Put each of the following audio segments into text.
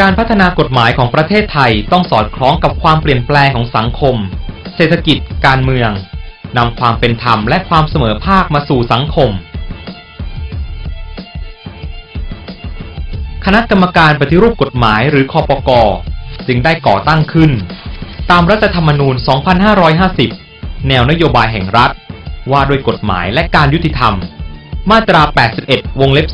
การพัฒนากฎหมายของประเทศไทยต้องสอดคล้องกับความเปลี่ยนแปลงของสังคม เศรษฐกิจ การเมือง นำความเป็นธรรมและความเสมอภาคมาสู่สังคม คณะกรรมการปฏิรูปกฎหมายหรือคอปกจึงได้ก่อตั้งขึ้น ตามรัฐธรรมนูญ 2550 แนวนโยบายแห่งรัฐ ว่าด้วยกฎหมายและการยุติธรรม มาตรา 81 วงเล็บ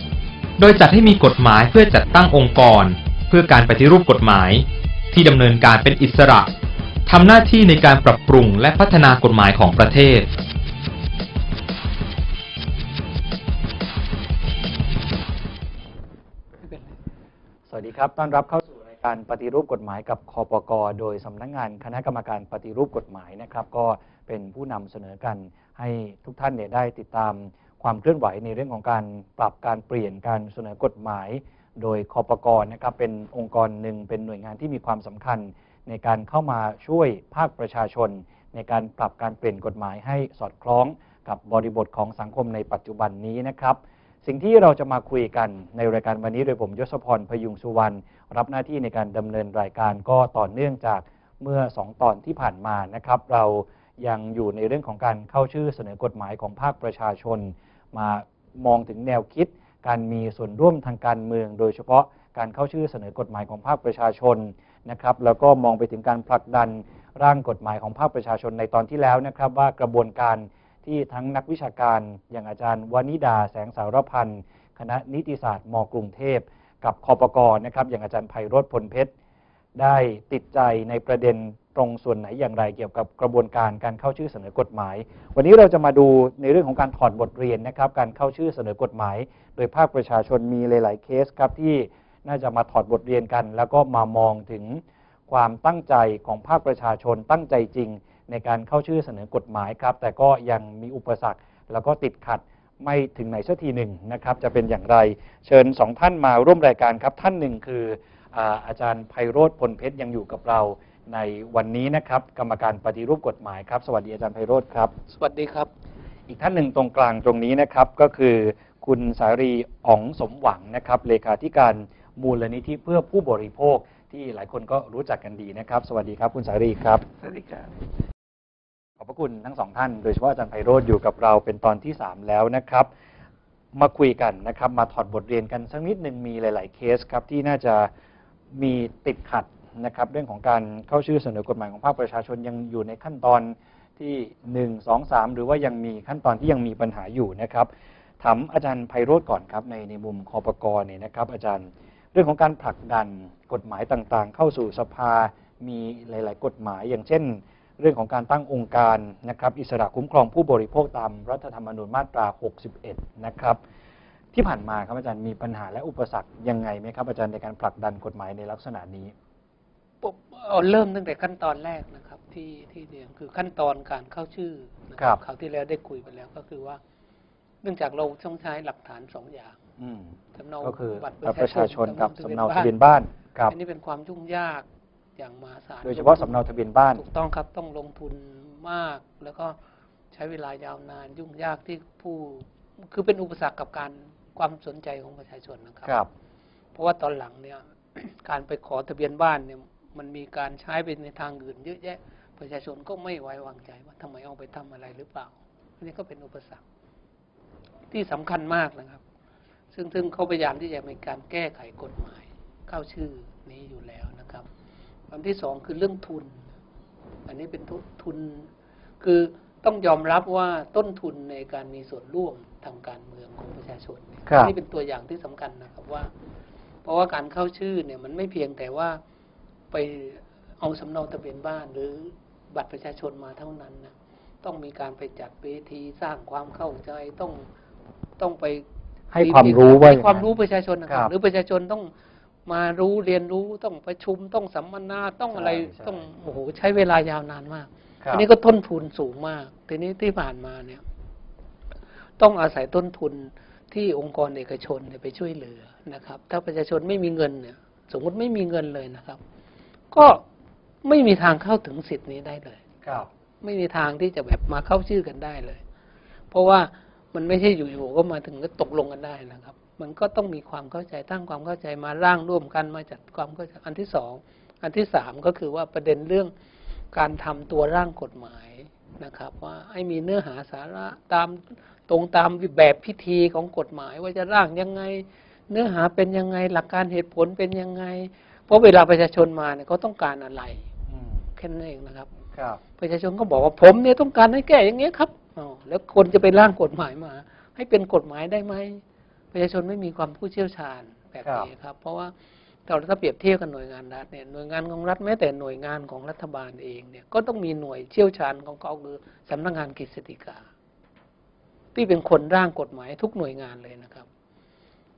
3 โดยจัดให้มีกฎหมายเพื่อจัดตั้งองค์กร เพื่อการปฏิรูปกฎหมาย ที่ดำเนินการเป็นอิสระทำหน้าที่ในการปรับปรุงและพัฒนากฎหมายของประเทศสวัสดีครับ ต้อนรับเข้า การปฏิรูปกฎหมายกับคอปกโดยสำนักงานคณะกรรมการปฏิรูปกฎหมายนะครับ ก็เป็นผู้นำเสนอกันให้ทุกท่านเนี่ยได้ติดตามความเคลื่อนไหวในเรื่องของการปรับการเปลี่ยนการเสนอกฎหมาย โดยคอปกนะครับเป็นองค์กรหนึ่งเป็นหน่วยงานที่มีความสำคัญ ในการเข้ามาช่วยภาคประชาชน ในการปรับการเปลี่ยนกฎหมายให้สอดคล้องกับบริบทของสังคมในปัจจุบันนี้นะครับ สิ่งที่เราจะมาคุยกันในรายการวันนี้โดยผมยศพรพยุงสุวรรณ รับหน้าที่ในการดำเนินรายการก็ต่อเนื่องจากเมื่อ 2 ตอนที่ผ่านมานะครับ เรายังอยู่ในเรื่องของการเข้าชื่อเสนอกฎหมายของภาคประชาชน มามองถึงแนวคิด การมีส่วนร่วมทางการเมือง โดยเฉพาะการเข้าชื่อเสนอกฎหมายของภาคประชาชนนะครับแล้วก็มองไปถึงการผลักดันร่างกฎหมายของภาคประชาชนในตอนที่แล้วนะครับ ว่ากระบวนการที่ทั้งนักวิชาการ อย่างอาจารย์วานิดาแสงสารพันธ์คณะนิติศาสตร์มกรุงเทพ กับคอปกรนะครับอย่างอาจารย์ไพโรธพลเพชร ได้ติดใจในประเด็นตรงส่วนไหนอย่างไรเกี่ยวกับกระบวนการการเข้าชื่อเสนอกฎหมาย วันนี้เราจะมาดูในเรื่องของการถอดบทเรียนนะครับการเข้าชื่อเสนอกฎหมาย โดยภาคประชาชนมีหลาย ๆ เคสครับที่น่าจะมาถอดบทเรียนกัน แล้วก็มามองถึงความตั้งใจของภาคประชาชนตั้งใจจริง ในการเข้าชื่อเสนอกฎหมายครับแต่ก็ยังมีอุปสรรคแล้วก็ติดขัด ไม่ถึงไหนสักทีหนึ่งนะครับจะเป็นอย่างไร เชิญสองท่านมาร่วมรายการครับ ท่านหนึ่งคืออาอาจารย์ไพโรธพลเพชรยังอยู่กับเราในวันนี้นะครับ กรรมการปฏิรูปกฎหมายครับสวัสดีอาจารย์ไพโรธครับ สวัสดีครับ อีกท่านหนึ่งตรงกลางตรงนี้นะครับก็คือคุณสารีอ๋องสมหวังนะครับเลขาธิการมูลนิธิเพื่อผู้บริโภคที่หลายคนก็รู้จักกันดีนะครับ สวัสดีครับคุณสารีครับ สวัสดีครับ ขอบพระคุณทั้งสองท่าน โดยเฉพาะอาจารย์ไพโรธอยู่กับเราเป็นตอนที่ 3 แล้วนะครับ มาคุยกันนะครับ มาถอดบทเรียนกันสักนิดหนึ่งมีหลาย ๆ เคสครับที่น่าจะมีติดขัดนะครับ เรื่องของการเข้าชื่อเสนอกฎหมายของภาคประชาชนยังอยู่ในขั้นตอนที่ 1 2 3 หรือว่ายังมีขั้นตอนที่ยังมีปัญหาอยู่นะครับถามอาจารย์ไพโรธก่อนครับในในมุมคอปกรเนี่ยนะครับ อาจารย์เรื่องของการผลักดันกฎหมายต่างๆ เข้าสู่สภามีหลาย ๆ กฎหมายอย่างเช่น เรื่องของการตั้งองค์การนะครับอิสระคุ้มครองผู้บริโภคตามรัฐธรรมนูญมาตรา 61 นะครับ ที่ผ่านมาครับอาจารย์มีปัญหาและอุปสรรคยังไงไหมครับอาจารย์ในการผลักดันกฎหมายในลักษณะนี้ผมเอาเริ่มตั้งแต่ขั้นตอนแรกนะครับที่ที่เรียนคือขั้นตอนการเข้าชื่อนะคครัรับคราวที่แล้วได้คุยไปแล้วก็คือว่า เนื่องจากเราต้องใช้หลักฐานสองอย่างอืมสำเนาก็คือบัตรบัตรประชาชนกับสำเนาบ้ทะเบียนบ้านครับอันนี้เป็นความยุ่งยาก อย่างมหาศาลโดยเฉพาะสำเนาทะเบียนบ้าน ถูกต้องครับต้องลงทุนมาก แล้วก็ใช้เวลายาวนานยุ่งยากที่ผู้คือเป็นอุปสรรคกับการความสนใจของประชาชนนะครับ ครับ เพราะว่าตอนหลังเนี่ย การไปขอทะเบียนบ้านเนี่ย มันมีการใช้ไปในทางอื่นเยอะแยะ ประชาชนก็ไม่ไว้วางใจว่าทำไมเอาไปทำอะไรหรือเปล่า อันนี้ก็เป็นอุปสรรค ที่สำคัญมากนะครับ ซึ่งซึ่งเขาพยายามที่จะมีการแก้ไขกฎหมาย เข้าชื่อนี้อยู่แล้วนะครับ อันที่สองคือเรื่องทุน อันนี้เป็นทุทุน คือต้องยอมรับว่าต้นทุนในการมีส่วนร่วมทางการเมืองของประชาชนเนี่ยครับอันนี่เป็นตัวอย่างที่สำคัญนะครับว่า เพราะว่าการเข้าชื่อเนี่ยมันไม่เพียงแต่ว่าไปเอาสำเนาทะเบียนบ้านหรือบัตรประชาชนมาเท่านั้นนะต้องมีการไปจัดเวทีสร้างความเข้าใจต้องต้องไปให้ความรู้ว่าให้ความรู้ประชาชนนะคครัรับบหรือประชาชนต้อง มารู้เรียนรู้ต้องประชุมต้องสัมมนาต้องอะไรใช่ใช่ต้องโอ้โหใช้เวลายาวนานมากครับ อันนี้ก็ต้นทุนสูงมาก ทีนี้ที่ผ่านมาเนี่ย ต้องอาศัยต้นทุนที่องค์กรเอกชนเนี่ยไปช่วยเหลือนะครับ ถ้าประชาชนไม่มีเงินเนี่ย สมมติไม่มีเงินเลยนะครับ ก็ไม่มีทางเข้าถึงสิทธิ์นี้ได้เลย ครับ ไม่มีทางที่จะแบบมาเข้าชื่อกันได้เลย เพราะว่ามันไม่ใช่อยู่ๆก็มาถึงก็ตกลงกันได้นะครับ มันก็ต้องมีความเข้าใจตั้งความเข้าใจมาร่างร่วมกันมาจัดความเข้าใจอันที่สองอันที่สามก็คือว่าประเด็นเรื่องการทำตัวร่างกฎหมายนะครับ ว่าให้มีเนื้อหาสาระตามตรงตามแบบพิธีของกฎหมาย ว่าจะร่างยังไง เนื้อหาเป็นยังไงหลักการเหตุผลเป็นยังไง เพราะเวลาประชาชนมาเนี่ยเขาต้องการอะไรอืมแค่นั้นเองนะครับ ครับประชาชนก็บอกว่าผมเนี่ยต้องการให้แก้อย่างเงี้ยครับอ๋อแล้วคนจะไปร่างกฎหมายมา ให้เป็นกฎหมายได้ไหม ประชาชนไม่มีความผู้เชี่ยวชาญแบบนี้ครับ เพราะว่าเราถ้าเปรียบเทียบกับหน่วยงานรัฐเนี่ยหน่วยงานของรัฐแม้แต่หน่วยงานของรัฐบาลเองเนี่ยก็ต้องมีหน่วยเชี่ยวชาญของเขาคือสำนักงานกฤษฎีกา ที่เป็นคนร่างกฎหมายทุกหน่วยงานเลยนะครับ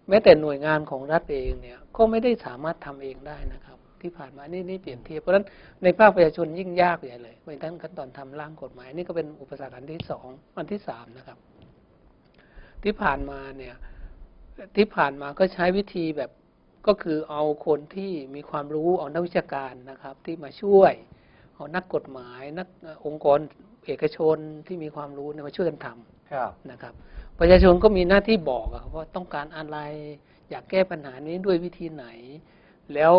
แม้แต่หน่วยงานของรัฐเองเนี่ยก็ไม่ได้สามารถทำเองได้นะครับ ที่ผ่านมานี่นี่เปรียบเทียบเพราะฉะนั้นในภาคประชาชนยิ่งยากใหญ่เลยในทั้งขั้นตอนทำร่างกฎหมายนี่ก็เป็นอุปสรรคอันที่สองอันที่สามนะครับ ที่ผ่านมาเนี่ย ที่ผ่านมาก็ใช้วิธีแบบก็คือเอาคนที่มีความรู้เอานักวิชาการนะครับ ที่มาช่วยเอานักกฎหมาย นักเอ่อองค์กรเอกชนที่มีความรู้เนี่ยมาช่วยกันทำครับนะครับ ประชาชนก็มีหน้าที่บอกอะครับว่าต้องการอะไรอยากแก้ปัญหานี้ด้วยวิธีไหน แล้ว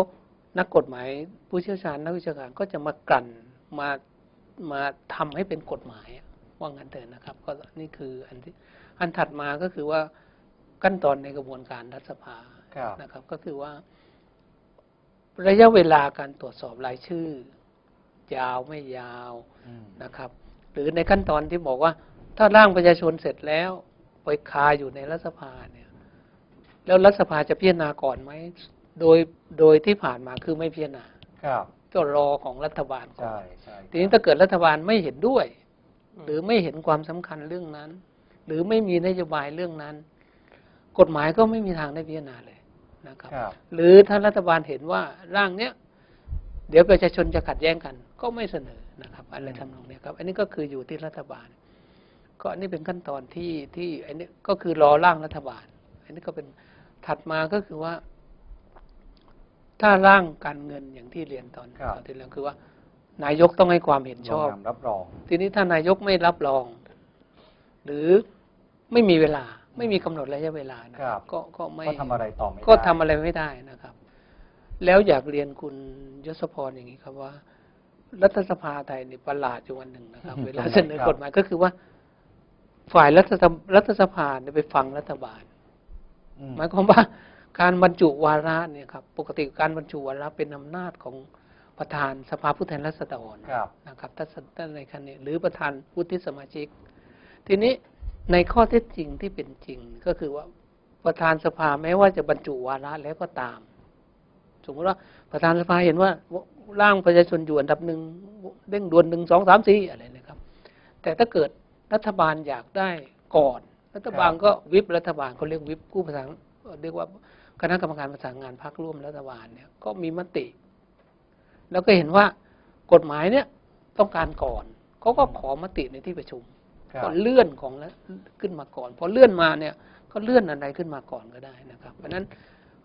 นักกฎหมายผู้เชี่ยวชาญนักวิชาการก็จะมากลั่นมามาทำให้เป็นกฎหมายอะว่างั้นเถอะนะครับ ก็นี่คืออันที่อันถัดมาก็คือว่า ขั้นตอนในกระบวนการรัฐสภาครับนะครับ ก็คือว่า ระยะเวลาการตรวจสอบรายชื่อ ยาวไม่ยาวอืมนะครับ หรือในขั้นตอนที่บอกว่า ถ้าร่างประชาชนเสร็จแล้วไปคาอยู่ในรัฐสภาเนี่ย แล้วรัฐสภาจะพิจารณาก่อนไหมโดยโดยที่ผ่านมาคือไม่พิจารณาครับก็รอของรัฐบาลก่อใช่นใช่ทีนี้ถ้าเกิดรัฐบาลไม่เห็นด้วย หรือไม่เห็นความสำคัญเรื่องนั้น หรือไม่มีนโยบายเรื่องนั้น กฎหมายก็ไม่มีทางได้พิจารณาเลยนะครับครับ หรือถ้ารัฐบาลเห็นว่าร่างเนี้ยเดี๋ยวประชาชนจะขัดแย้งกัน ก็ไม่เสนอนะครับอะไรทำนองเนี้ยครับ อันนี้ก็คืออยู่ที่รัฐบาล ก็อันนี้เป็นขั้นตอนที่ที่อันนี้ก็คือรอร่างรัฐบาล อันนี้ก็เป็นถัดมาก็คือว่า ถ้าร่างการเงินอย่างที่เรียนตอนครับตอนที่แล้วคือว่า นายกต้องให้ความเห็นชอบลงนามรับรอง ทีนี้ถ้านายกไม่รับรอง หรือไม่มีเวลา ไม่มีกำหนดระยะเวลานะคครัรับบก็ก็ไม่ก็ทำอะไรต่อไม่ได้ก็ทำอะไรไม่ได้นะครับ แล้วอยากเรียนคุณยศพรอย่างนี้ครับว่า รัฐสภาไทยนี่ประหลาดอยู่วันหนึ่งนะครับ เวลาเสนอกฎหมายก็คือว่า ฝ่ายรัฐสภารัฐสภาเนี่ยไปฟังรัฐบาลอืมหมายความว่าการบรรจุวาระเนี่ยครับปกติการบรรจุวาระเป็นอำนาจของประธานสภาผู้แทนราษฎรครับนะครับถ้าท่านในคันนี้หรือประธานวุฒิสมาชิก ทีนี้ ในข้อเท็จจริงที่เป็นจริงก็คือว่าประธานสภาแม้ว่าจะบรรจุวาระแล้วก็ตาม สมมติว่าประธานสภาเห็นว่าร่างประชาชนอยู่อันดับหนึ่งเร่งด่วนหนึ่งสองสามสี่อะไรนะครับ แต่ถ้าเกิดรัฐบาลอยากได้ก่อน รัฐบาลก็วิปรัฐบาลเขาเรียกวิปผู้ประสานเรียกว่าคณะกรรมการประสานงานพรรคร่วมรัฐบาลเนี่ยก็มีมติ แล้วก็เห็นว่ากฎหมายเนี่ยต้องการก่อนเขาก็ขอมติในที่ประชุม ก็เลื่อนของแล้วขึ้นมาก่อนพอเลื่อนมาเนี่ยก็เลื่อนอะไรขึ้นมาก่อนก็ได้นะครับ เพราะฉะนั้น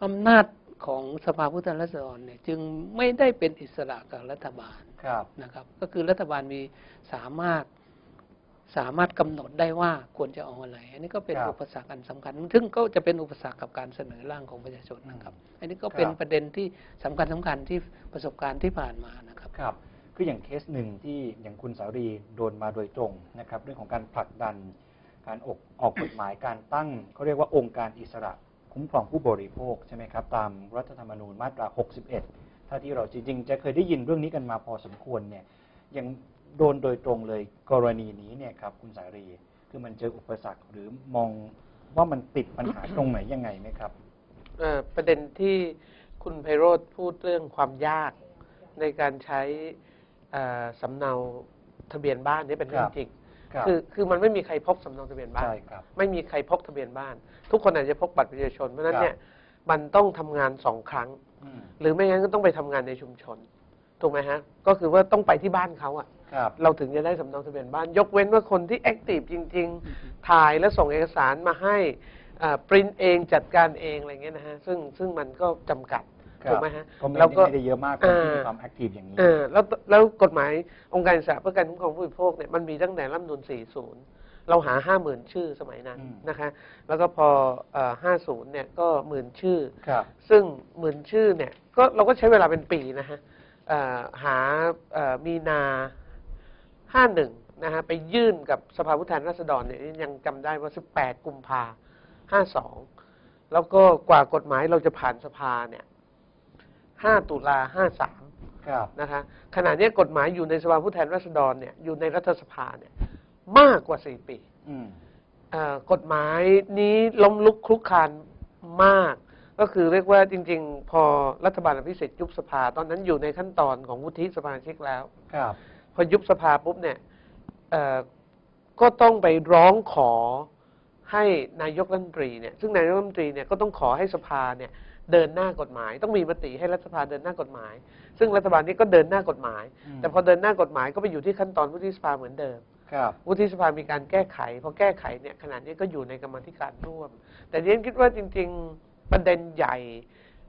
อำนาจของสภาผู้แทนราษฎรเนี่ยจึงไม่ได้เป็นอิสระกับรัฐบาลครับนะครับ ก็คือรัฐบาลมีสามารถสามารถกำหนดได้ว่าควรจะเอาอะไร อันนี้ก็เป็นครับอุปสรรคอันสำคัญ ซึ่งก็จะเป็นอุปสรรคกับการเสนอร่างของประชาชนนะครับ อันนี้ก็เป็นครับประเด็นที่สำคัญสำคัญที่ประสบการณ์ที่ผ่านมานะครับครับ คืออย่างเคสหนึ่งที่อย่างคุณสารีโดนมาโดยตรงนะครับ เรื่องของการผลักดันการออกออกกฎหมายการตั้งเขาเรียกว่าองค์การอิสระคุ้มครองผู้บริโภคใช่ไหมครับตามรัฐธรรมนูญมาตรา 61 ถ้าที่เราจริง ๆ จะเคยได้ยินเรื่องนี้กันมาพอสมควรเนี่ยยังโดนโดยตรงเลยกรณีนี้เนี่ยครับคุณสารี คือมันเจออุปสรรคหรือมองว่ามันติดปัญหาตรงไหนยังไงไหมครับประเด็นที่คุณไพโรธพูดเรื่องความยากในการใช้ สำเนาทะเบียนบ้านนี่เป็นเรื่อครังบจริงครับคือคือมันไม่มีใครพกสำเนาทะเบียนบ้านใช่ครับไม่มีใครพกทะเบียนบ้าน ทุกคนอาจจะพกบัตรประชาชนเพราะฉะนั้นครับเนี่ยมันต้องทำงานสองครั้งอืมหรือไม่งั้นก็ต้องไปทำงานในชุมชนถูกไหมฮะก็คือว่าต้องไปที่บ้านเขาอะครับเราถึงจะได้สำเนาทะเบียนบ้าน ยกเว้นว่าคนที่แอคทีฟจริง ๆ ถ่ายแล้วส่งเอกสารมาให้ปริ้นเองจัดการเองอะไรเงี้ยนะฮะซึ่งซึ่งมันก็จำกัดครับ ถูกไหมฮะก็ไม่แล้วได้ก็ไม่ได้เยอะมากคนที่อ่ามีมีความแอคทีฟอย่างนี้ เออแล้วแล้วกฎหมายองค์การอิสระเพื่อการคุ้มครองผู้บริโภคเนี่ยมันมีตั้งแต่รัฐธรรมนูล40 เราหา 50,000 ชื่อสมัยนั้นอืม นะคะ แล้วก็พอเอ่อ50 เนี่ยก็หมื่นชื่อ ครับ ซึ่งหมื่นชื่อเนี่ยก็เราก็ใช้เวลาเป็นปีนะฮะเอ่อหาเอ่อมีนา 51 นะฮะไปยื่นกับสภาผู้แทนราษฎรเนี่ยยังจำได้ว่า 18 กุมภา52 แล้วก็กว่ากฎหมายเราจะผ่านสภาเนี่ย 5 ตุลา53ครับนะคะขณะนี้กฎหมายอยู่ในสภาผู้แทนราษฎรเนี่ยอยู่ในรัฐสภาเนี่ยมากกว่า 4 ปีอืมเอ่อกฎหมายนี้ล้มลุกคลุกคลานมาก ก็คือเรียกว่าจริง ๆ พอรัฐบาลอภิสิทธิ์ยุบสภา ตอนนั้นอยู่ในขั้นตอนของวุฒิสมาชิกแล้ว ครับ พอยุบสภาปุ๊บเนี่ยเอ่อก็ต้องไปร้องขอให้นายกรัฐมนตรีเนี่ยซึ่งนายกรัฐมนตรีเนี่ยก็ต้องขอให้สภาเนี่ย เดินหน้ากฎหมาย ต้องมีมติให้รัฐสภาเดินหน้ากฎหมาย ซึ่งรัฐบาลนี้ก็เดินหน้ากฎหมายอืมแต่พอเดินหน้ากฎหมายก็ไปอยู่ที่ขั้นตอนวุฒิสภาเหมือนเดิมครับวุฒิสภามีการแก้ไขพอแก้ไขเนี่ยขณะนี้ก็อยู่ในกรรมาธิการร่วม แต่เรียนคิดว่าจริง ๆประเด็นใหญ่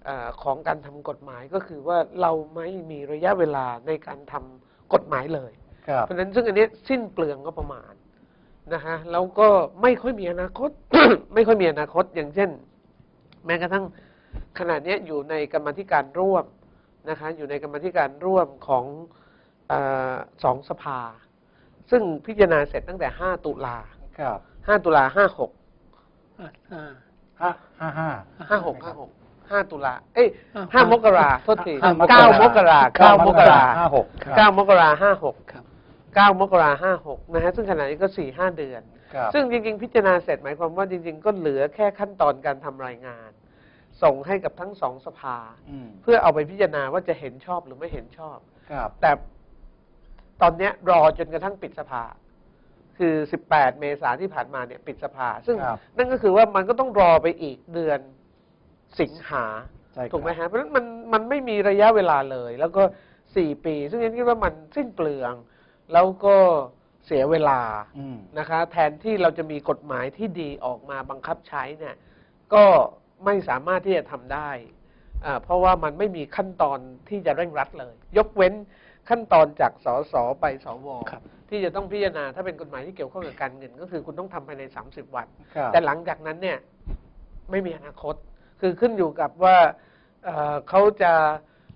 เออของการทำกฎหมายก็คือว่าเราไม่มีระยะเวลาในการทำกฎหมายเลยครับเพราะฉะนั้นซึ่งอันนี้สิ้นเปลืองก็ประมาณนะฮะแล้วก็ไม่ค่อยมีอนาคต ไม่ค่อยมีอนาคตอย่างเช่น แม้กระทั่ง ขณะนี้อยู่ในกรรมาธิการร่วมนะคะอยู่ในกรรมาธิการร่วมของเออสองสภา ซึ่งพิจารณาเสร็จตั้งแต่ 5 ตุลาครับ5ตุลา56อ่าอ่าห้าห้าห้า56 56 5ตุลา เอ้ยห้า5มกราโทษทีห้ามกรา9มกรา9มกราห้าหก9มกรา56ครับ9มกรา56นะฮะ ซึ่งขณะนี้ก็4 5เดือนครับซึ่งจริง ๆ พิจารณาเสร็จหมายความว่าจริง ๆ ก็เหลือแค่ขั้นตอนการทำรายงาน ส่งให้กับทั้งสองสภา อืมเพื่อเอาไปพิจารณาว่าจะเห็นชอบหรือไม่เห็นชอบ ครับ แต่ตอนเนี้ยรอจนกระทั่งปิดสภา คือ 18 เมษาที่ผ่านมาเนี่ยปิดสภา ซึ่งครับนั่นก็คือว่ามันก็ต้องรอไปอีกเดือนสิงหาใช่ครับ ถูกไหมฮะเพราะฉะนั้นมันมันไม่มีระยะเวลาเลย แล้วก็ 4 ปี ซึ่งฉันคิดว่ามันสิ้นเปลือง แล้วก็เสียเวลา อืม นะคะแทนที่เราจะมีกฎหมายที่ดีออกมาบังคับใช้เนี่ยก็ ไม่สามารถที่จะทำได้อ่าเพราะว่ามันไม่มีขั้นตอนที่จะเร่งรัดเลย ยกเว้นขั้นตอนจากสสไปสวครับที่จะต้องพิจารณาถ้าเป็นกฎหมายที่เกี่ยวข้องกับการเงิน ก็คือคุณต้องทำภายใน 30 วันครับแต่หลังจากนั้นเนี่ยไม่มีอนาคต คือขึ้นอยู่กับว่าเอ่อเขาจะ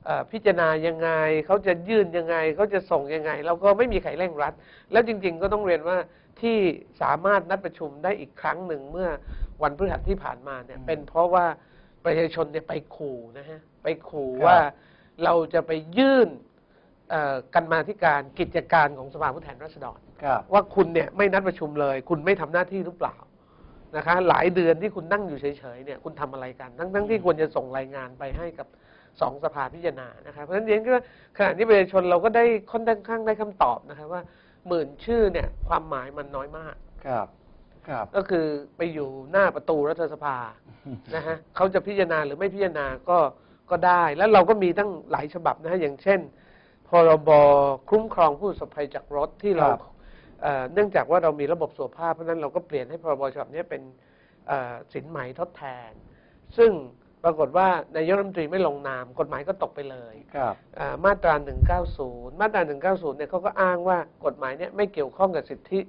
เอ่อพิจารณายังไงเขาจะยื่นยังไงเขาจะส่งยังไงเราก็ไม่มีใครเร่งรัด แล้วจริง ๆ ก็ต้องเรียนว่าที่สามารถนัดประชุมได้อีกครั้งหนึ่งเมื่อ วันพฤหัสที่ผ่านมาเนี่ยอืมเป็นเพราะว่าประชาชนเนี่ยไปขู่นะฮะไปขู่ครับว่าเราจะไปยื่นเอ่อกันมาธิการกิจการของสภาผู้แทนราษฎรครับว่าคุณเนี่ยไม่นัดประชุมเลย คุณไม่ทำหน้าที่หรือเปล่านะคะ หลายเดือนที่คุณนั่งอยู่เฉยๆเนี่ยคุณทำอะไรกัน ทั้งทั้งที่ควรจะส่งรายงานไปให้กับสองสภาพิจารณานะคะเพราะฉะนั้นเรียนก็ว่าขณะนี้ประชาชนเราก็ได้ค่อนข้างได้คำตอบนะคะว่าหมื่นชื่อเนี่ยความหมายมันน้อยมากครับ ครับ ก็คือไปอยู่หน้าประตูรัฐสภานะฮะเขาจะพิจารณาหรือไม่พิจารณาก็ก็ได้ แล้วเราก็มีตั้งหลายฉบับนะฮะอย่างเช่น พรบคุ้มครองผู้ประสบภัยจากรถที่เราครับ เอ่อเนื่องจากว่าเรามีระบบสุขภาพเพราะฉะนั้นเราก็เปลี่ยนให้พรบฉบับนี้เป็นเอ่อสินไหมทดแทน ซึ่งปรากฏว่านายกรัฐมนตรีไม่ลงนาม กฎหมายก็ตกไปเลย ครับ อ่ามาตรา 190 มาตรา 190 เนี่ยเขาก็อ้างว่ากฎหมายเนี่ยไม่เกี่ยวข้องกับสิทธิ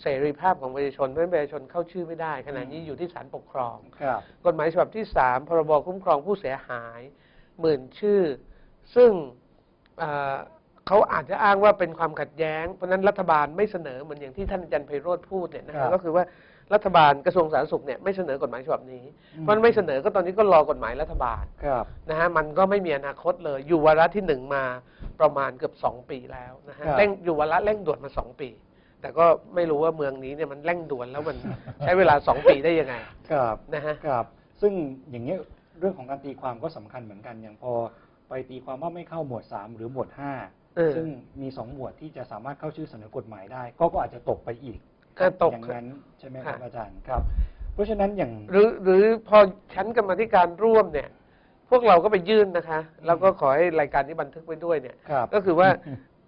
เสรีภาพของประชาชนเพราะฉะนั้นประชาชนเข้าชื่อไม่ได้ ขณะนี้อยู่ที่ศาลปกครอง ครับ กฎหมายฉบับที่ 3 พรบคุ้มครองผู้เสียหายหมื่นชื่อ ซึ่งเอ่อเขาอาจจะอ้างว่าเป็นความขัดแย้ง เพราะฉะนั้นรัฐบาลไม่เสนอเหมือนอย่างที่ท่านอาจารย์ไพโรธพูดเนี่ยนะครัคะบก็คือว่ารัฐบาลกระทรวงสาธารณสุขเนี่ยไม่เสนอกฎหมายฉบับนี้อืม เพราะฉะนั้นไม่เสนอก็ตอนนี้ก็รอกฎหมายรัฐบาลครับ นะฮะมันก็ไม่มีอนาคตเลย อยู่วาระที่หนึ่งมาประมาณเกือบสองปีแล้วนะฮะครับ เร่งอยู่วาระเร่งด่วนมาสองปี แต่ก็ไม่รู้ว่าเมืองนี้เนี่ยมันเร่งด่วนแล้วมันใช้เวลาสองปีได้ยังไง ครับนะฮะ ครับ ซึ่งอย่างเงี้ยเรื่องของการตีความก็สำคัญเหมือนกันอย่างพอไปตีความว่าไม่เข้าหมวด 3 หรือหมวด เออ 5 ซึ่งมี 2 หมวดที่จะสามารถเข้าชื่อเสนอกฎหมายได้ ก็ก็อาจจะตกไปอีกก็ตก อย่างนั้นใช่ไหมครับค่ะอาจารย์ครับ เพราะฉะนั้นอย่าง หรือหรือพอชั้นกรรมาธิการร่วมเนี่ย พวกเราก็ไปยื่นนะคะ แล้วก็ขอให้รายการนี้บันทึกไว้ด้วยเนี่ย ครับก็คือว่า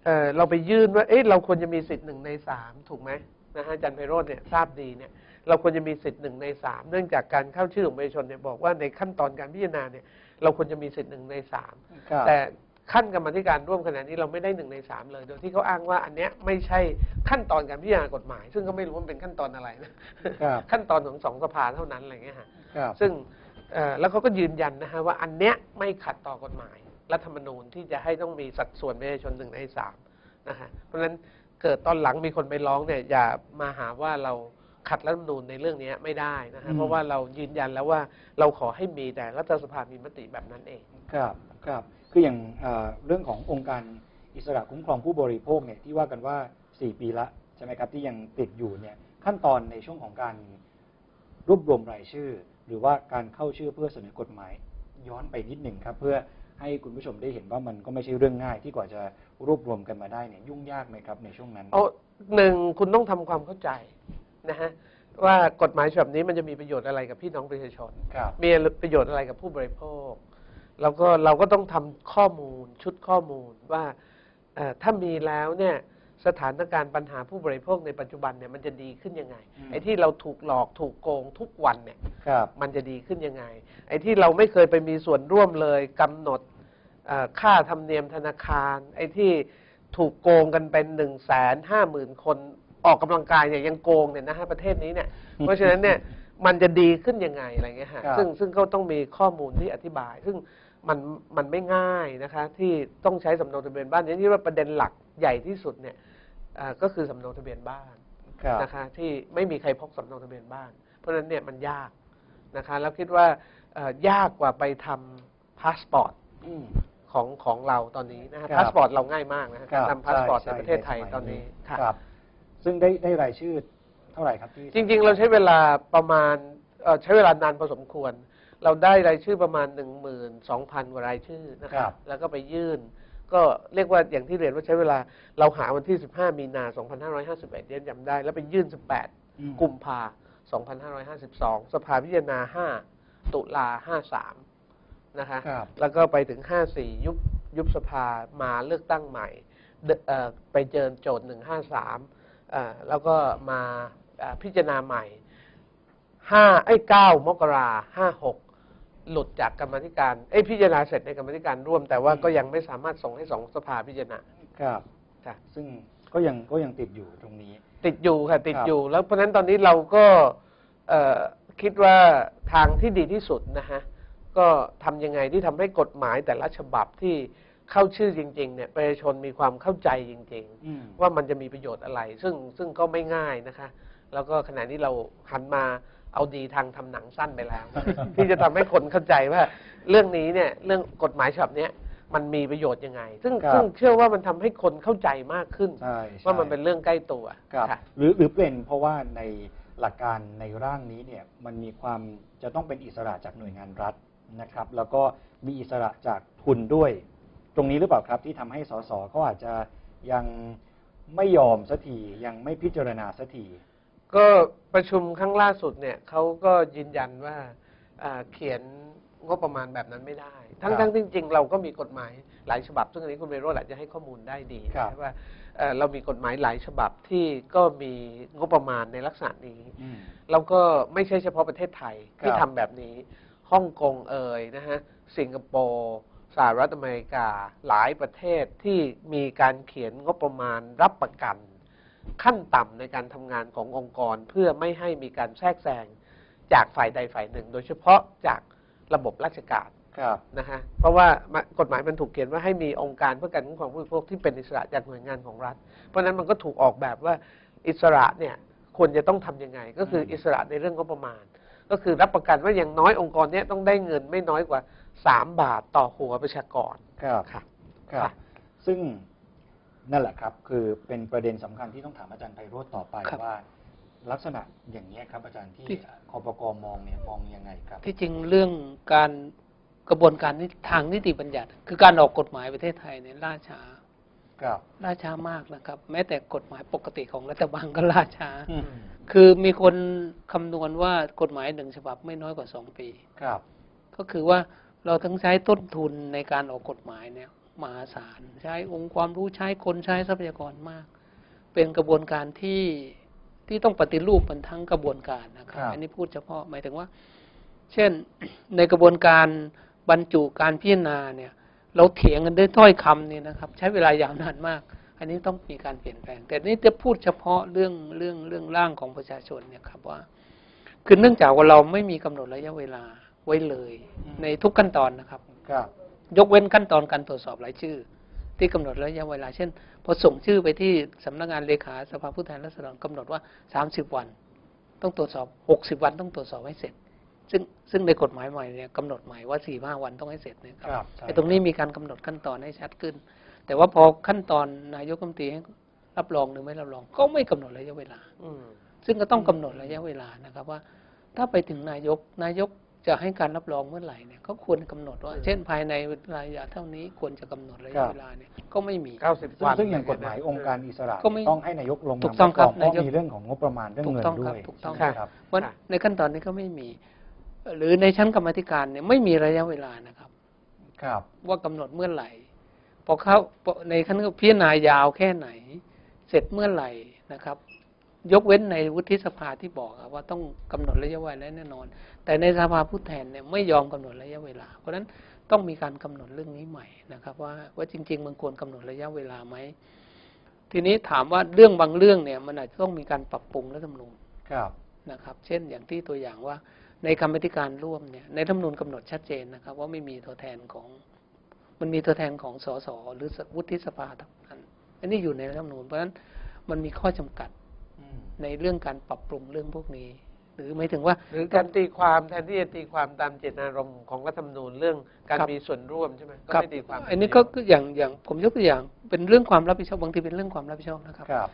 เอ่อเราไปยื่นว่า เอ๊ะเราควรจะมีสิทธิ์หนึ่งในสามถูกไหมนะฮะอาจันไพโรธเนี่ยทราบดีเนี่ย เราควรจะมีสิทธิ์หนึ่งในสามเนื่องจากการเข้าชื่อของประชาชนเนี่ยบอกว่าในขั้นตอนการพิจารณาเนี่ย เราควรจะมีสิทธิ์หนึ่งในสามครับแต่ขั้นกรรมาธิการร่วมขณะนี้เราไม่ได้หนึ่งในสามเลย โดยที่เขาอ้างว่าอันเนี้ยไม่ใช่ขั้นตอนการพิจารณากฎหมาย ซึ่งก็ไม่รู้ว่ามันเป็นขั้นตอนอะไรนะครับขั้นตอนของสองสภาเท่านั้นอะไรเงี้ยฮะครับซึ่งเอ่อแล้วเขาก็ยืนยันนะฮะว่าอันเนี้ยไม่ขัดต่อกฎหมาย รัฐธรรมนูญที่จะให้ต้องมีสัดส่วนประชาชนหนึ่งในสามนะฮะเพราะฉะนั้นเกิดตอนหลังมีคนไปร้องเนี่ยอย่ามาหาว่าเราขัดรัฐธรรมนูญในเรื่องนี้ไม่ได้นะฮะอืมเพราะว่าเรายืนยันแล้วว่าเราขอให้มีแต่รัฐสภามีมติแบบนั้นเองครับครับคืออย่างเอ่อเรื่องขององค์การอิสระคุ้มครองผู้บริโภคเนี่ยที่ว่ากันว่า 4 ปีละใช่ไหมครับที่ยังติดอยู่เนี่ยขั้นตอนในช่วงของการรวบรวมรายชื่อ หรือว่าการเข้าชื่อเพื่อเสนอกฎหมายย้อนไปนิดหนึ่งครับ เพื่อ ให้คุณผู้ชมได้เห็นว่ามันก็ไม่ใช่เรื่องง่ายที่กว่าจะรวบรวมกันมาได้เนี่ยยุ่งยากไหมครับในช่วงนั้น เอาหนึ่งคุณต้องทำความเข้าใจนะฮะว่ากฎหมายฉบับนี้มันจะมีประโยชน์อะไรกับพี่น้องประชาชน ครับ มีประโยชน์อะไรกับผู้บริโภค แล้วก็เราก็ต้องทำข้อมูลชุดข้อมูลว่าเอ่อถ้ามีแล้วเนี่ย สถานการณ์ปัญหาผู้บริโภคในปัจจุบันเนี่ยมันจะดีขึ้นยังไงอืมไอ้ที่เราถูกหลอกถูกโกงทุกวันเนี่ยครับมันจะดีขึ้นยังไง ไอ้ที่เราไม่เคยไปมีส่วนร่วมเลยกำหนดเอ่อค่าธรรมเนียมธนาคาร ไอ้ที่ถูกโกงกันเป็นหนึ่งแสนห้าหมื่นคนออกกำลังกายเนี่ยยังโกงเนี่ยนะฮะประเทศนี้เนี่ย เพราะฉะนั้นเนี่ยมันจะดีขึ้นยังไงอะไรเงี้ยฮะครับซึ่งซึ่งก็ต้องมีข้อมูลที่อธิบาย ซึ่งมันมันไม่ง่ายนะคะ ที่ต้องใช้สำเนาทะเบียนบ้านอย่างที่ว่าประเด็นหลักใหญ่ที่สุดเนี่ยเอ่อ ก็คือสำเนาทะเบียนบ้านครับนะคะที่ไม่มีใครพกสำเนาทะเบียนบ้าน เพราะฉะนั้นเนี่ยมันยากนะคะแล้วคิดว่าเอ่อยากกว่าไปทำพาสปอร์ตอืมของของเราตอนนี้นะฮะครับพาสปอร์ตเราง่ายมากนะฮะครัการบทำพาสปอร์ตในใช่ประเทศไทยใสมัตอนนี้ค่ะครับซึ่งได้ได้รายชื่อเท่าไหร่ครับที่จริง ๆ เราใช้เวลาประมาณเอ่อใช้เวลานานพอสมควร เราได้รายชื่อประมาณ 1 2 0 0 0กว่ารายชื่อนะคครัรับบแล้วก็ไปยื่น ก็เรียกว่าอย่างที่เรียนว่าใช้เวลาเราหาวันที่ 15 มีนา 2551เรียนจำได้ แล้วไปยื่น 18อืมกุมภา 2552 สภาพิจารณา 5 ตุลา 53 นะคะครับแล้วก็ไปถึง 54 ยุบยุบสภามาเลือกตั้งใหม่เดเอ่อไปเจอโจทย์ 153เอ่อแล้วก็มาเอ่อพิจารณาใหม่ 5 ไอ้ 9 มกรา 56 หลุดจากกรรมาธิการ เอ้ยพิจารณาเสร็จในกรรมาธิการร่วม แต่ว่าก็ยังไม่สามารถส่งให้สองสภาพิจารณาครับค่ะซึ่งก็ยังก็ยังติดอยู่ตรงนี้ ติดอยู่ค่ะติดครับอยู่ แล้วเพราะฉะนั้นตอนนี้เราก็เอ่อคิดว่าทางที่ดีที่สุดนะฮะก็ทำยังไงที่ทำให้กฎหมายแต่ละฉบับที่เข้าชื่อจริงๆเนี่ยประชาชนมีความเข้าใจจริงอืมๆว่ามันจะมีประโยชน์อะไร ซึ่งซึ่งก็ไม่ง่ายนะคะ แล้วก็ขณะนี้เราหันมา เอาดีทางทำหนังสั้นไปแล้ว ที่จะทำให้คนเข้าใจว่าเรื่องนี้เนี่ยเรื่องกฎหมายฉบับเนี้ยมันมีประโยชน์ยังไง ซึ่งครับซึ่งเชื่อว่ามันทำให้คนเข้าใจมากขึ้นใช่ใช่ว่ามันเป็นเรื่องใกล้ตัวครับค่ะหรือหรือเป็นเพราะว่าในหลักการในร่างนี้เนี่ยมันมีความจะต้องเป็นอิสระจากหน่วยงานรัฐนะครับ แล้วก็มีอิสระจากทุนด้วย ตรงนี้หรือเปล่าครับที่ทำให้สสเขาอาจจะยังไม่ยอมสักทียังไม่พิจารณาสักที ก็ประชุมครั้งล่าสุดเนี่ยเขาก็ยืนยันว่าอ่าเขียนงบประมาณแบบนั้นไม่ได้ ทั้งครับทั้งที่จริง ๆ เราก็มีกฎหมายหลายฉบับ ซึ่งอันนี้คุณเบโรจน์อาจจะให้ข้อมูลได้ดีครับนะว่าเอ่อเรามีกฎหมายหลายฉบับที่ก็มีงบประมาณในลักษณะนี้อืมแล้วก็ไม่ใช่เฉพาะประเทศไทยที่ครับ ทำแบบนี้ฮ่องกงเอ่ยนะฮะสิงคโปร์สหรัฐอเมริกาหลายประเทศที่มีการเขียนงบประมาณรับประกัน ขั้นต่ำในการทำงานขององค์กร เพื่อไม่ให้มีการแทรกแซงจากฝ่ายใดฝ่ายหนึ่ง โดยเฉพาะจากระบบราชการครับนะฮะเพราะว่ากฎหมายมันถูกเขียนว่าให้มีองค์การเพื่อการคุ้มครองผู้บริโภคที่เป็นอิสระจากหน่วยงานของรัฐ เพราะฉะนั้นมันก็ถูกออกแบบว่าอิสระเนี่ยควรจะต้องทำยังไง ก็คืออิสระในเรื่องงบประมาณ ก็คือรับประกันว่าอย่างน้อยองค์กรเนี้ยต้องได้เงินไม่น้อยกว่า 3 บาทต่อหัวประชากรครับค่ะครับค่ะซึ่ง นั่นแหละครับ คือเป็นประเด็นสำคัญที่ต้องถามอาจารย์ไพโรธต่อไปครับว่า ลักษณะอย่างนี้ยครับอาจารย์ที่ที่คอปกมองเนี่ยมองยังไงครับ ที่จริงเรื่องการกระบวนการนิทางนิติบัญญัติ คือการออกกฎหมายประเทศไทยเนี่ยล่าช้าครับล่าช้ามากนะครับ แม้แต่กฎหมายปกติของรัฐบาลก็ล่าช้าอืมคือมีคนคำนวณว่ากฎหมายหนึ่งฉบับไม่น้อยกว่าสองปีครับ ก็คือว่าเราทั้งใช้ต้นทุนในการออกกฎหมายเนี่ย มหาศาลใช้องค์ความรู้ใช้คนใช้ทรัพยากรมาก เป็นกระบวนการที่ที่ต้องปฏิรูปมันทั้งกระบวนการนะครับครับ อันนี้พูดเฉพาะหมายถึงว่า เช่นในกระบวนการบรรจุการพิจารณาเนี่ย เราเถียงกันด้วยถ้อยคำเนี่ยนะครับ ใช้เวลายาวนานมาก อันนี้ต้องมีการเปลี่ยนแปลง แต่นี่จะพูดเฉพาะเรื่องเรื่องเรื่องร่างของประชาชนเนี่ยครับว่า คือเนื่องจากว่าเราไม่มีกำหนดระยะเวลาไว้เลยอืมในทุกขั้นตอนนะครับครับ ยกเว้นขั้นตอนการตรวจสอบรายชื่อ ที่กำหนดระยะเวลา เช่นพอส่งชื่อไปที่สำนักงานเลขาสภาผู้แทนราษฎรกำหนดว่า 30 วัน ต้องตรวจสอบ 60 วันต้องตรวจสอบให้เสร็จ ซึ่งซึ่งในกฎหมายใหม่เนี่ยกำหนดใหม่ว่า 45 วันต้องให้เสร็จเนี่ยครับครับใช่ไอ้ตรงนี้มีการกำหนดขั้นตอนให้ชัดขึ้น แต่ว่าพอขั้นตอนนายกรัฐมนตรีให้รับรองหรือไม่รับรอง ก็ไม่กำหนดระยะเวลาอืมซึ่งก็ต้องกำหนดระยะเวลานะครับว่า ถ้าไปถึงนายกนายก จะให้การรับรองเมื่อไหร่เนี่ยก็ควรกำหนดว่า เช่นภายในระยะเท่านี้ควรจะกำหนดระยะเวลาเนี่ยก็ไม่มีเก้าสิบซึ่งวัน ซึ่งอย่างกฎหมายองค์การอิสระก็ไม่ต้องให้นายกลงถูกต้องครับนามรับรองเพราะนายกมีเรื่องของงบประมาณเรื่องถูกเงินต้องคด้รับวยถูกต้องใช่ไหมครับเพราะในขั้นตอนนี้ก็ไม่มี หรือในชั้นกรรมาธิการเนี่ยไม่มีระยะเวลานะครับ ครับ ว่ากำหนดเมื่อไหร่พอเขาพอในขั้นพิจารณายาวแค่ไหน เสร็จเมื่อไหร่นะครับ ยกเว้นในวุฒิสภาที่บอกอะว่าต้องกำหนดระยะเวลาแน่นอน แต่ในสภาผู้แทนเนี่ยไม่ยอมกำหนดระยะเวลา เพราะฉะนั้นต้องมีการกำหนดเรื่องนี้ใหม่นะครับว่าว่าจริง ๆ มันควรกำหนดระยะเวลาไหมทีนี้ถามว่าเรื่องบางเรื่องเนี่ยมันอาจจะต้องมีการปรับปรุงรัฐธรรมนูญครับนะครับ เช่นอย่างที่ตัวอย่างว่าในกรรมาธิการร่วมเนี่ยในรัฐธรรมนูญกำหนดชัดเจนนะครับ ว่าไม่มีตัวแทนของ มันมีตัวแทนของสสหรือวุฒิสภาเท่านั้นอันนี้อยู่ในรัฐธรรมนูญเพราะฉะนั้นมันมีข้อจำกัดอืม ในเรื่องการปรับปรุงเรื่องพวกนี้ หรือไม่ถึงว่า หรือการตีความแทนที่จะตีความตามเจตนารมณ์ของรัฐธรรมนูญเรื่องการครับมีส่วนร่วมใช่ไหมก็ครับไม่ตีความอันนี้ก็ก็อย่างอย่างผมยกตัวอย่างเป็นเรื่องความรับผิดชอบบางทีเป็นเรื่องความรับผิดชอบนะครับครับ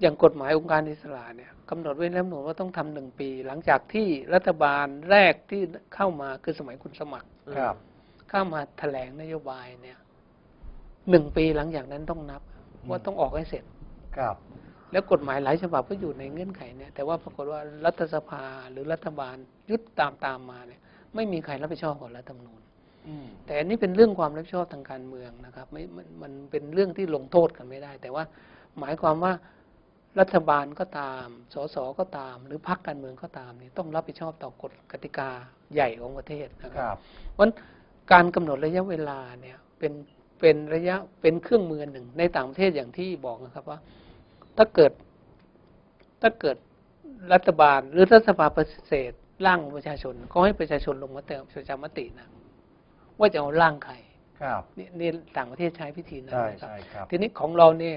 อย่างกฎหมายองค์การอิสระเนี่ยกำหนดไว้ในรัฐธรรมนูญว่าต้องทำหนึ่งปี หลังจากที่รัฐบาลแรกที่เข้ามาคือสมัยคุณสมัครครับเข้ามาแถลงนโยบายเนี่ยหนึ่งปีหลังจากนั้นต้องนับ ว่าต้องออกให้เสร็จครับ แล้วกฎหมายหลายฉบับก็อยู่ในเงื่อนไขเนี่ยแต่ว่าปรากฏว่ารัฐสภาหรือรัฐบาลยึดตามตามมาเนี่ยไม่มีใครรับผิดชอบกับรัฐธรรมนูญอืมแต่อันนี้เป็นเรื่องความรับผิดชอบทางการเมืองนะครับไม่มันมันเป็นเรื่องที่ลงโทษกันไม่ได้ แต่ว่าหมายความว่ารัฐบาลก็ตาม สสก็ตาม หรือพรรคการเมืองก็ตามเนี่ยต้องรับผิดชอบต่อกฎกติกาใหญ่ของประเทศนะคครับรับเพราะฉะนั้นการกำหนดระยะเวลาเนี่ยเป็นเป็นระยะเป็นเครื่องมือหนึ่งในต่างประเทศอย่างที่บอกนะครับว่า ถ้าเกิด ถ้าเกิดรัฐบาลหรือรัฐสภาปฏิเสธร่างของประชาชนก็ให้ประชาชนลงมติประชามตินะว่าจะเอาร่างใครครับนี่นี่ต่างประเทศใช้พิธีนั้นใช่นะครับใช่ครับ ทีนี้ของเราเนี่ย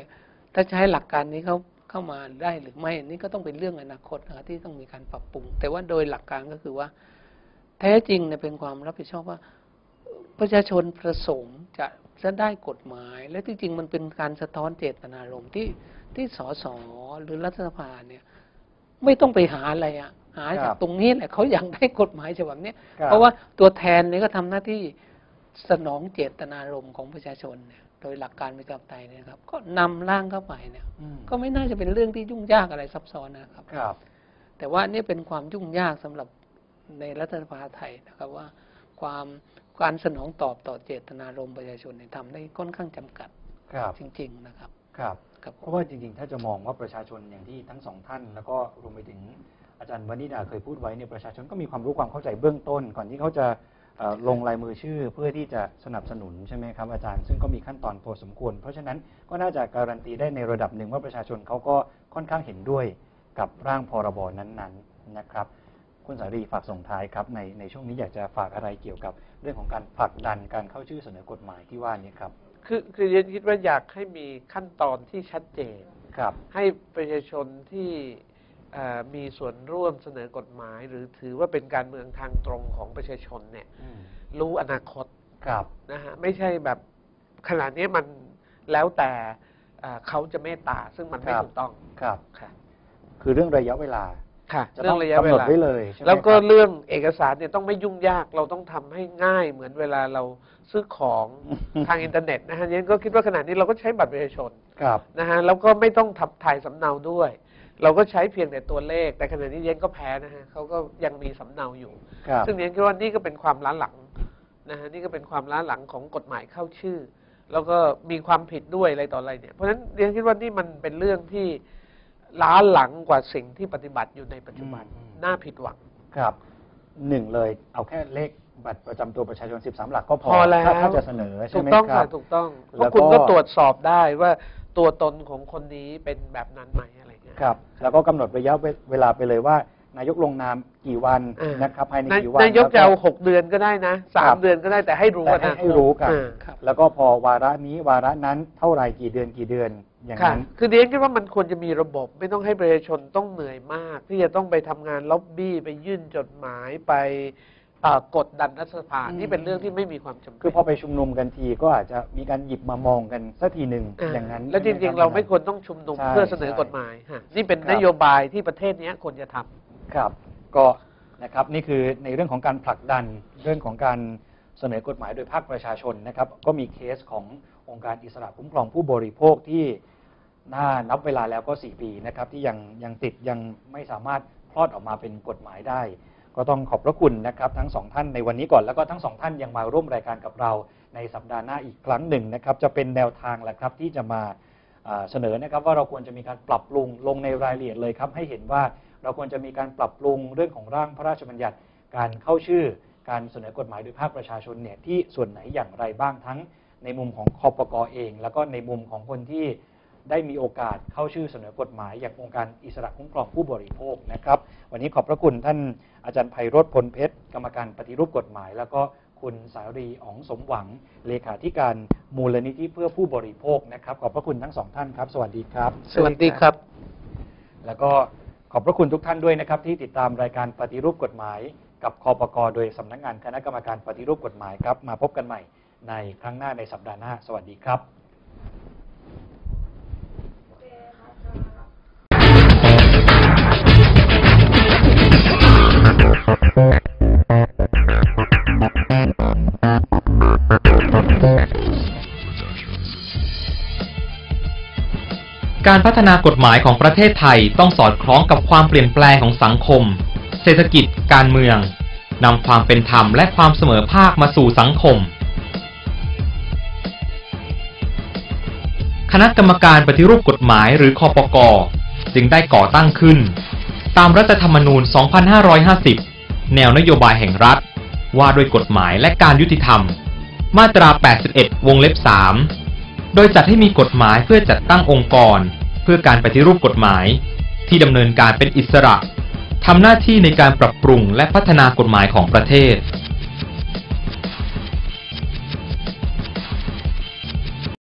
ถ้าใช้หลักการนี้เขาเข้ามาได้หรือไม่นี่ก็ต้องเป็นเรื่องอนาคตนะครับที่ต้องมีการปรับปรุง แต่ว่าโดยหลักการก็คือว่า แท้จริงเนี่ยเป็นความรับผิดชอบว่า ประชาชนประสงค์จะจะได้กฎหมาย และที่จริงมันเป็นการสะท้อนเจตนารมณ์ที่ ที่สสหรือรัฐสภาเนี่ย ไม่ต้องไปหาอะไรอะหาคจารักบตรงนี้แหละเขาอยากได้กฎหมายฉบับเนี้ยคบเพราะว่าตัวแทนเนี่ยก็ทำหน้าที่สนองเจตนารมณ์ของประชาชนเนี่ยโดยหลักการประชาธิปไตยเนี่ยนะครับ ก็นำร่างเข้าไปเนี่ยอืมก็ไม่น่าจะเป็นเรื่องที่ยุ่งยากอะไรซับซ้อนนะครับครับ แต่ว่านี่เป็นความยุ่งยากสำหรับในรัฐสภาไทยนะครับว่า ความการสนองตอบต่อเจตนารมณ์ประชาชนเนี่ยทำได้ค่อนข้างจำกัดครับจริง ๆ นะครับ ครับครับเพราะว่าจริงๆ ถ้าจะมองว่าประชาชนอย่างที่ทั้งสองท่าน แล้วก็รวมไปถึงอาจารย์วนิดาเคยพูดไว้เนี่ยประชาชนก็มีความรู้ความเข้าใจเบื้องต้น ก่อนที่เขาจะเอ่อลงลายมือชื่อเพื่อที่จะสนับสนุนใช่ไหมครับอาจารย์ซึ่งก็มีขั้นตอนพอสมควร เพราะฉะนั้นก็น่าจะการันตีได้ในระดับหนึ่งว่าประชาชนเขาก็ค่อนข้างเห็นด้วยกับร่างพรบนั้นๆนะครับคุณสารีฝากส่งท้ายครับในในช่วงนี้อยากจะฝากอะไรเกี่ยวกับเรื่องของการผลักดันการเข้าชื่อเสนอกฎหมายที่ว่านี้ครับ คือคือเรียนคิดว่าอยากให้มีขั้นตอนที่ชัดเจน ครับ ให้ประชาชนที่เอ่อมีส่วนร่วมเสนอกฎหมาย หรือถือว่าเป็นการเมืองทางตรงของประชาชนเนี่ยอืมรู้อนาคตครับ นะฮะไม่ใช่แบบขนาดนี้มันแล้วแต่เอ่อเขาจะเมตตาซึ่งมันไม่ครับ ถูกต้องครับ ค่ะ คือเรื่องระยะเวลา ค่ะจะเรื่ต้อองงระยะกำเวหนดลา ไว้เลยใช่ไหมแล้วก็ครับ เรื่องเอกสารเนี่ยต้องไม่ยุ่งยากเราต้องทำให้ง่ายเหมือนเวลาเราซื้อของ ทางอินเทอร์เน็ตนะฮะยันก็คิดว่าขณะนี้เราก็ใช้บัตรประชาชนครับ นะฮะแล้วก็ไม่ต้องทับถ่ายสำเนาด้วย เราก็ใช้เพียงแต่ตัวเลข แต่ขณะนี้เย็นก็แพ้นะฮะเขาก็ยังมีสำเนาอยู่ ครับ ซึ่งเย็นคิดว่านี่ก็เป็นความล้าหลังนะฮะนี่ก็เป็นความล้าหลังของกฎหมายเข้าชื่อ แล้วก็มีความผิดด้วยอะไรต่ออะไรเนี่ยเพราะฉะนั้นเรียนคิดว่านี่มันเป็นเรื่องที่ ล้าหลังกว่าสิ่งที่ปฏิบัติอยู่ในปัจจุบันอืม น่าผิดหวัง ครับหนึ่งเลยเอาแค่เลขบัตรประจำตัวประชาชน 13 หลักก็พอพอแล้ว ถ้าถ้าจะเสนอใช่ถูกไหมต้องคค่ะรับถูกต้องเพแล้วราะคุณก็ก็ตรวจสอบได้ว่าตัวตนของคนนี้เป็นแบบนั้นไหมอะไรเงี้ย ครับแล้วก็กำหนดระยะเวลาไปเลยว่า นายกลงนามกี่วันเออ นะครับภายในนายกี่วันนายกจะแล้ว เอาหกเดือนก็ได้นะสาครัมบ เดือนก็ได้แต่ให้รู้แต่ว่าให้นะให้รู้กัน เออครับ แล้วก็พอวาระนี้วาระนั้นเท่าไหรกี่เดือนกี่เดือน อย่างค่ะนั้น คือเดียนคิดว่ามันควรจะมีระบบ ไม่ต้องให้ประชาชนต้องเหนื่อยมาก ที่จะต้องไปทำงานล็อบบี้ไปยื่นจดหมายไปเอ่อกดดันรัฐสภาอืม นี่เป็นเรื่องที่ไม่มีความจำเป็นคือพอไปชุมนุมกันทีก็อาจจะมีการหยิบมามองกันสักทีหนึ่งอย่างนั้นแล้วจริงๆ เราไม่ควรต้องชุมนุมใช่เพื่อเสนอใช่กฎหมายฮะนี่เป็นครับนโยบายที่ประเทศเนี้ยควรจะทำ ครับ ก็นะครับนี่คือในเรื่องของการผลักดันเรื่องของการเสนอกฎหมายโดยภาคประชาชนนะครับ ก็มีเคสขององค์การอิสระคุ้มครองผู้บริโภคที่ น่านับเวลาแล้วก็ 4 ปีนะครับที่ยังยังติดยังไม่สามารถคลอดออกมาเป็นกฎหมายได้ ก็ต้องขอบพระคุณนะครับทั้งสองท่านในวันนี้ก่อนแล้วก็ทั้งสองท่านยังมาร่วมรายการกับเราในสัปดาห์หน้าอีกครั้งหนึ่งนะครับจะเป็นแนวทางแหละครับที่จะมาเสนอนะครับว่าเราควรจะมีการปรับปรุงลงในรายละเอียดเลยครับให้เห็นว่าเราควรจะมีการปรับปรุงเรื่องของร่างพระราชบัญญัติ การเข้าชื่อ การเสนอกฎหมายโดยภาคประชาชนเนี่ยที่ส่วนไหนอย่างไรบ้างทั้งในมุมของคอปกเอง แล้วก็ในมุมของคนที่ ได้มีโอกาสเข้าชื่อเสนอกฎหมาย อย่างองค์การอิสระคุ้มครองผู้บริโภคนะครับ วันนี้ขอบพระคุณท่านอาจารย์ไพโรธพลเพชร กรรมการปฏิรูปกฎหมาย แล้วก็คุณสารีอ๋องสมหวัง เลขาธิการมูลนิธิเพื่อผู้บริโภคนะครับ ขอบพระคุณทั้งสองท่านครับ สวัสดีครับ สวัสดีครับ แล้วก็ขอบพระคุณทุกท่านด้วยนะครับ ที่ติดตามรายการปฏิรูปกฎหมาย กับคอปกโดยสำนักงานคณะกรรมการปฏิรูปกฎหมายครับ มาพบกันใหม่ในครั้งหน้าในสัปดาห์หน้า สวัสดีครับ การพัฒนากฎหมายของประเทศไทยต้องสอดคล้องกับความเปลี่ยนแปลงของสังคม เศรษฐกิจ การเมือง นำความเป็นธรรมและความเสมอภาคมาสู่สังคม คณะกรรมการปฏิรูปกฎหมายหรือคอปกจึงได้ก่อตั้งขึ้น ตามรัฐธรรมนูญ 2550 แนวนโยบายแห่งรัฐ ว่าด้วยกฎหมายและการยุติธรรม มาตรา 81 วงเล็บ 3 โดยจัดให้มีกฎหมายเพื่อจัดตั้งองค์กร เพื่อการปฏิรูปกฎหมาย ที่ดำเนินการเป็นอิสระทำหน้าที่ในการปรับปรุงและพัฒนากฎหมายของประเทศ